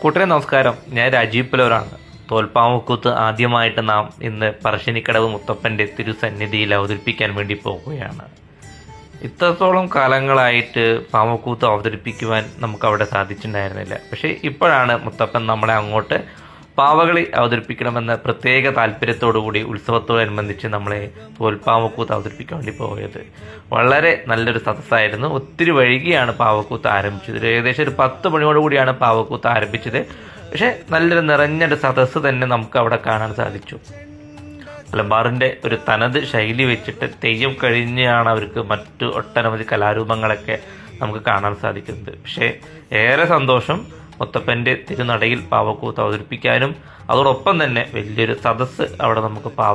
കൂട്ടരെ നമസ്കാരം. ഞാൻ രാജീവ് പുലവരാണ്. തോൽപ്പാമക്കൂത്ത് ആദ്യമായിട്ട് നാം ഇന്ന് പറശ്ശിനിക്കടവ് മുത്തപ്പന്റെ തിരുസന്നിധിയിൽ അവതരിപ്പിക്കാൻ വേണ്ടി പോവുകയാണ് ഇത്രത്തോളം കാലങ്ങളായിട്ട് പാമക്കൂത്ത് അവതരിപ്പിക്കുവാൻ നമുക്ക് അവിടെ സാധിച്ചിട്ടുണ്ടായിരുന്നില്ല. പക്ഷേ ഇപ്പോഴാണ് മുത്തപ്പൻ നമ്മളെ അങ്ങോട്ട് പാവകളി അവതരിപ്പിക്കണമെന്ന പ്രത്യേക താല്പര്യത്തോടുകൂടി ഉത്സവത്തോടനുബന്ധിച്ച് നമ്മളെ തോൽപ്പാവക്കൂത്ത് അവതരിപ്പിക്കാൻ വേണ്ടി പോയത്. വളരെ നല്ലൊരു സദസ്സായിരുന്നു. ഒത്തിരി വൈകിയാണ് പാവക്കൂത്ത് ആരംഭിച്ചത്. ഏകദേശം ഒരു പത്ത് മണിയോട് കൂടിയാണ് പാവക്കൂത്ത് ആരംഭിച്ചത്. പക്ഷേ നല്ലൊരു നിറഞ്ഞൊരു സദസ്സ് തന്നെ നമുക്ക് അവിടെ കാണാൻ സാധിച്ചു. മലബാറിന്റെ ഒരു തനത് ശൈലി വെച്ചിട്ട് തെയ്യം കഴിഞ്ഞാണ് അവർക്ക് മറ്റു ഒട്ടനവധി കലാരൂപങ്ങളൊക്കെ നമുക്ക് കാണാൻ സാധിക്കുന്നത്. പക്ഷേ ഏറെ സന്തോഷം മുത്തപ്പന്റെ തിരുനടയിൽ പാവക്കൂത്ത് അവതരിപ്പിക്കാനും അതോടൊപ്പം തന്നെ വലിയൊരു സദസ്സ് അവിടെ നമുക്ക് പാവ